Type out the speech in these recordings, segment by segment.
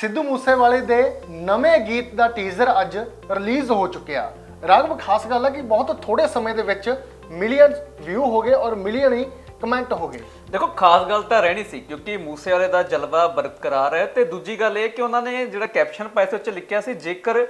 ਸਿੱਧੂ ਮੂਸੇਵਾਲੇ ਦੇ ਨਵੇਂ ਗੀਤ ਦਾ ਟੀਜ਼ਰ ਅੱਜ ਰਿਲੀਜ਼ ਹੋ ਚੁੱਕਿਆ। ਰਾਘਵ ਖਾਸ ਗੱਲ ਹੈ ਕਿ ਬਹੁਤ ਥੋੜੇ ਸਮੇਂ ਦੇ ਵਿੱਚ ਮਿਲੀਅਨ ਵਿਊ ਹੋ ਗਏ ਔਰ ਮਿਲੀਅਨ ਹੀ ਕਮੈਂਟ ਹੋ ਗਏ। ਦੇਖੋ ਖਾਸ ਗੱਲ ਤਾਂ ਰਹਿਣੀ ਸੀ ਕਿਉਂਕਿ ਮੂਸੇ ਵਾਲੇ ਦਾ ਜਲਵਾ ਬਰਕਰਾਰ ਹੈ ਤੇ ਦੂਜੀ ਗੱਲ ਇਹ ਕਿ ਉਹਨਾਂ ਨੇ ਜਿਹੜਾ ਕੈਪਸ਼ਨ ਪਾਇਆ ਸੀ ਉਹ ਚ ਲਿਖਿਆ ਸੀ ਜੇਕਰ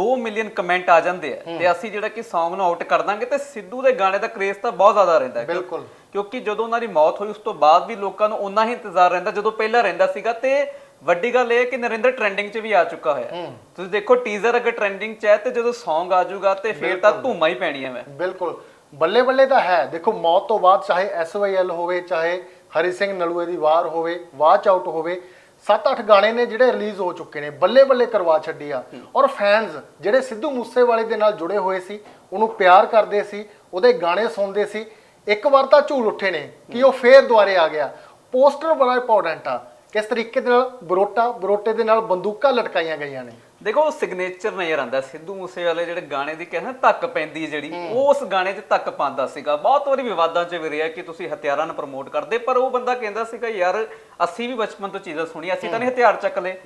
2 ਮਿਲੀਅਨ ਕਮੈਂਟ ਆ ਜਾਂਦੇ ਆ ਤੇ ਅਸੀਂ ਜਿਹੜਾ ਕਿ Song ਨੂੰ ਆਊਟ ਕਰ ਦਾਂਗੇ ਤੇ ਸਿੱਧੂ ਦੇ ਗਾਣੇ ਦਾ ਕ੍ਰੇਜ਼ ਤਾਂ ਬਹੁਤ ਜ਼ਿਆਦਾ ਰਹਿੰਦਾ ਹੈ। ਬਿਲਕੁਲ। ਕਿਉਂਕਿ ਜਦੋਂ ਉਹਨਾਂ ਦੀ ਮੌਤ ਹੋਈ ਉਸ ਤੋਂ ਬਾਅਦ ਵੀ ਲੋਕਾਂ ਨੂੰ ਉਨਾ ਹੀ ਇੰਤਜ਼ਾਰ ਰਹਿੰਦਾ ਜਦੋਂ ਪਹਿਲਾਂ ਰਹਿੰਦਾ ਸੀਗਾ ਤੇ ਵੱਡੀ ਗੱਲ ਇਹ ਕਿ ਨਰਿੰਦਰ ਟ੍ਰੈਂਡਿੰਗ 'ਚ ਵੀ ਆ ਚੁੱਕਾ ਹੋਇਆ ਤੁਸੀਂ ਦੇਖੋ ਟੀਜ਼ਰ ਅਗਰ ਟ੍ਰੈਂਡਿੰਗ 'ਚ ਹੈ ਤੇ ਜਦੋਂ Song ਆ ਜਾਊਗਾ ਤੇ ਫਿਰ ਤਾਂ ਧੂਮਾ ਹੀ ਪੈਣੀ ਹੈ ਮੈਂ ਬਿਲਕੁਲ। ਬੱਲੇ ਬੱਲੇ ਤਾਂ ਹੈ। ਦੇਖੋ ਮੌਤ ਤੋਂ ਬਾਅਦ ਚਾਹੇ ਐਸਵਾਈਐਲ ਹੋਵੇ ਚਾਹੇ ਹਰੀ ਸਿੰਘ ਨਲੂਏ ਦੀ ਵਾਰ ਹੋਵੇ ਵਾਚ ਆਊਟ ਹੋਵੇ 7-8 ਗਾਣੇ ਨੇ ਜਿਹੜੇ ਰਿਲੀਜ਼ ਹੋ ਚੁੱਕੇ ਨੇ ਬੱਲੇ ਬੱਲੇ ਕਰਵਾ ਛੱਡੀ ਆ। ਔਰ ਫੈਨਸ ਜਿਹੜੇ ਸਿੱਧੂ ਮੂਸੇਵਾਲੇ ਦੇ ਨਾਲ ਜੁੜੇ ਹੋਏ ਸੀ ਉਹਨੂੰ ਪਿਆਰ ਕਰਦੇ ਸੀ ਉਹਦੇ ਗਾਣੇ ਸੁਣਦੇ ਸੀ ਇੱਕ ਵਾਰ ਤਾਂ ਝੂਲ ਉੱਠੇ ਨੇ ਕਿ ਉਹ ਫੇਰ ਦੁਆਰੇ ਆ ਗਿਆ। ਪੋਸਟਰ ਬੜਾ ਇੰਪੋਰਟੈਂਟ ਆ। ਕਿਸ ਤਰੀਕੇ ਦੇ ਨਾਲ ਬਰੋਟਾ ਬਰੋਟੇ ਦੇ ਨਾਲ ਬੰਦੂਕਾਂ ਲਟਕਾਈਆਂ ਗਈਆਂ ਨੇ? ਦੇਖੋ ਸਿਗਨੇਚਰ ਨਜ਼ਰ ਆਉਂਦਾ। ਸਿੱਧੂ ਮੂਸੇ ਵਾਲੇ ਜਿਹੜੇ ਗਾਣੇ ਦੀ ਕਹਿੰਦੇ ਧੱਕ ਪੈਂਦੀ ਜਿਹੜੀ ਉਸ ਗਾਣੇ 'ਚ ਧੱਕ ਪਾਉਂਦਾ ਸੀਗਾ। ਬਹੁਤ ਵਾਰੀ ਵਿਵਾਦਾਂ 'ਚ ਵੀ ਰਿਹਾ ਕਿ ਤੁਸੀਂ ਹਥਿਆਰਾਂ ਨੂੰ ਪ੍ਰਮੋਟ ਕਰਦੇ ਪਰ ਉਹ ਬੰਦਾ ਕਹਿੰਦਾ ਸੀਗਾ ਯਾਰ ਅਸੀਂ ਵੀ ਬਚਪਨ ਤੋਂ ਚੀਜ਼ਾਂ ਸੁਣੀਆਂ ਅਸੀਂ ਤਾਂ ਨਹੀਂ ਹਥਿਆਰ ਚੱਕ ਲਏ।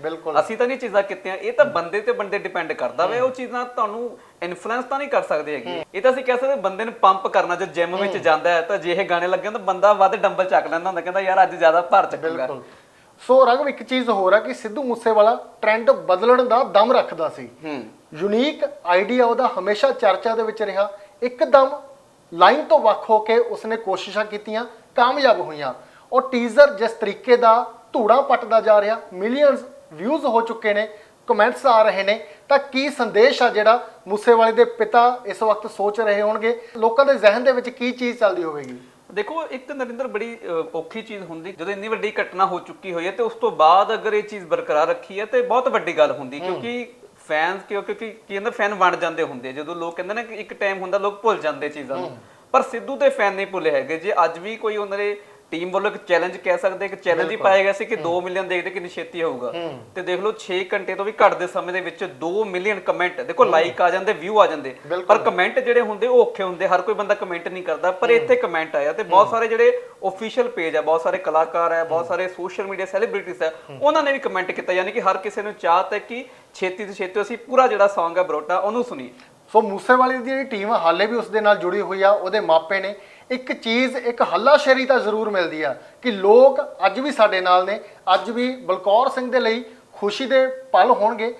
ਅਸੀਂ ਤਾਂ ਨਹੀਂ ਚੀਜ਼ਾਂ ਕੀਤੀਆਂ। ਇਹ ਤਾਂ ਬੰਦੇ ਤੇ ਬੰਦੇ ਡਿਪੈਂਡ ਕਰਦਾ ਵੇ। ਉਹ ਚੀਜ਼ਾਂ ਤੁਹਾਨੂੰ ਇਨਫਲੂਐਂਸ ਤਾਂ ਨਹੀਂ ਕਰ ਸਕਦੇ ਹੈਗੇ। ਇਹ ਤਾਂ ਅਸੀਂ ਕਹਿ ਸਕਦੇ ਬੰਦੇ ਨੂੰ ਪੰਪ ਕਰਨਾ ਜੇ ਜਿਮ ਵਿੱਚ ਜਾਂਦਾ ਹੈ ਤਾਂ ਜੇ ਇਹ ਗਾਣੇ ਲੱਗੇ ਤਾਂ ਬੰਦਾ ਵੱਧ ਡੰਬਲ ਚੱਕ ਲੈਂਦਾ ਹੁੰਦਾ ਕਹਿੰਦਾ ਯਾਰ ਅੱਜ ਜ਼ਿਆਦਾ ਭਾਰ ਚੱਕੂਗਾ। ਸੋ ਰਘਵ ਇੱਕ ਚੀਜ਼ ਹੋਰ ਆ ਕਿ ਸਿੱਧੂ ਮੂਸੇਵਾਲਾ ਟ੍ਰੈਂਡ ਬਦਲਣ ਦਾ ਦਮ ਰੱਖਦਾ ਸੀ। ਹੂੰ। ਯੂਨੀਕ ਆਈਡੀਆ ਉਹਦਾ ਹਮੇਸ਼ਾ ਚਰਚਾ ਦੇ ਵਿੱਚ ਰਿਹਾ। ਇੱਕਦਮ ਲਾਈਨ ਤੋਂ ਵੱਖ ਹੋ ਕੇ ਉਸਨੇ ਕੋਸ਼ਿਸ਼ਾਂ ਕੀਤੀਆਂ ਕਾਮਯਾਬ ਹੋਈਆਂ। ਔਰ ਟੀਜ਼ਰ ਜਿਸ ਤਰੀਕੇ ਦਾ ਧੂੜਾ ਪੱਟਦਾ ਜਾ ਰਿਹਾ ਮਿਲੀਅਨਸ ਵਿਊਜ਼ ਹੋ ਚੁੱਕੇ ਨੇ ਕਮੈਂਟਸ ਆ ਰਹੇ ਨੇ ਤਾਂ ਕੀ ਸੰਦੇਸ਼ ਆ ਜਿਹੜਾ ਮੂਸੇਵਾਲੇ ਦੇ ਪਿਤਾ ਇਸ ਵਕਤ ਸੋਚ ਰਹੇ ਹੋਣਗੇ? ਲੋਕਾਂ ਦੇ ਜ਼ਿਹਨ ਦੇ ਵਿੱਚ ਕੀ ਚੀਜ਼ ਚੱਲਦੀ ਹੋਵੇਗੀ? ਦੇਖੋ ਇੱਕ ਨਰਿੰਦਰ ਬੜੀ ਅ, ਔਖੀ ਚੀਜ਼ ਹੁੰਦੀ। ਜਦੋਂ ਇੰਨੀ ਵੱਡੀ ਘਟਨਾ ਹੋ ਚੁੱਕੀ ਹੋਈ ਹੈ ਤੇ ਉਸ ਤੋਂ ਬਾਅਦ ਅਗਰ ਇਹ ਚੀਜ਼ ਬਰਕਰਾਰ ਰੱਖੀ ਹੈ ਤੇ ਬਹੁਤ ਵੱਡੀ ਗੱਲ ਹੁੰਦੀ ਕਿਉਂਕਿ ਫੈਨਸ ਕਿਉਂ ਕਿਉਂਕਿ ਕੀ ਕਹਿੰਦੇ ਫੈਨ ਵੰਡ ਜਾਂਦੇ ਹੁੰਦੇ ਆ। ਜਦੋਂ ਲੋਕ ਕਹਿੰਦੇ ਨੇ ਕਿ ਇੱਕ ਟਾਈਮ ਹੁੰਦਾ ਲੋਕ ਭੁੱਲ ਜਾਂਦੇ ਚੀਜ਼ਾਂ ਨੂੰ। ਪਰ ਸਿੱਧੂ ਦੇ ਫੈਨ ਨਹੀਂ ਭੁੱਲੇ ਹੈਗੇ। ਜੇ ਅੱਜ ਵੀ ਕੋਈ ਉਹਨਾਂ ਦੇ ਟੀਮ ਵੱਲੋਂ ਇੱਕ ਚੈਲੰਜ ਕਹਿ ਸਕਦੇ ਇੱਕ ਚੈਲੰਜ ਹੀ ਪਾਇਆ ਗਿਆ ਸੀ ਕਿ 2 ਮਿਲੀਅਨ ਦੇਖਦੇ ਕਿੰਨੀ ਛੇਤੀ ਹੋਊਗਾ। ਤੇ ਦੇਖ ਲਓ 6 ਘੰਟੇ ਤੋਂ ਵੀ ਘੱਟ ਦੇ ਸਮੇਂ ਦੇ ਵਿੱਚ 2 ਮਿਲੀਅਨ ਕਮੈਂਟ ਦੇਖੋ ਲਾਈਕ ਆ ਜਾਂਦੇ ਵਿਊ ਆ ਜਾਂਦੇ। ਪਰ ਕਮੈਂਟ ਜਿਹੜੇ ਹੁੰਦੇ ਉਹ ਔਖੇ ਹੁੰਦੇ ਹਰ ਕੋਈ ਬੰਦਾ ਕਮੈਂਟ ਨਹੀਂ ਕਰਦਾ। ਪਰ ਇੱਥੇ ਕਮੈਂਟ ਆਇਆ ਤੇ ਬਹੁਤ ਸਾਰੇ ਜਿਹੜੇ ਅਫੀਸ਼ੀਅਲ ਪੇਜ ਆ ਬਹੁਤ ਸਾਰੇ ਕਲਾਕਾਰ ਆ ਬਹੁਤ ਸਾਰੇ ਸੋਸ਼ਲ ਮੀਡੀਆ ਸੈਲੀਬ੍ਰਿਟੀਜ਼ ਆ ਉਹਨਾਂ ਨੇ ਵੀ ਕਮੈਂਟ ਕੀਤਾ। ਯਾਨੀ ਕਿ ਹਰ ਕਿਸੇ ਨੂੰ ਚਾਹਤ ਹੈ ਕਿ ਛੇਤੀ ਤੋਂ ਛੇਤੀ ਅਸੀਂ ਪੂਰਾ ਜਿਹੜਾ Song ਹੈ ਬਰੋਟਾ ਉਹਨੂੰ ਸੁਣੀਏ। ਸੋ ਮੂਸੇਵਾਲੇ ਦੀ ਜਿਹੜੀ ਟੀਮ ਹਾਲੇ ਵੀ ਉਸ ਦੇ ਨਾਲ ਜੁੜੀ ਹੋਈ ਆ ਉਹਦੇ ਮਾਪੇ ਨੇ। ਇੱਕ ਚੀਜ਼, ਇੱਕ ਹੱਲਾਸ਼ੇਰੀ ਤਾਂ ਜ਼ਰੂਰ ਮਿਲਦੀ ਆ ਕਿ ਲੋਕ ਅੱਜ ਵੀ ਸਾਡੇ ਨਾਲ ਨੇ, ਅੱਜ ਵੀ ਬਲਕੌਰ ਸਿੰਘ ਦੇ ਲਈ ਖੁਸ਼ੀ ਦੇ ਪਲ ਹੋਣਗੇ।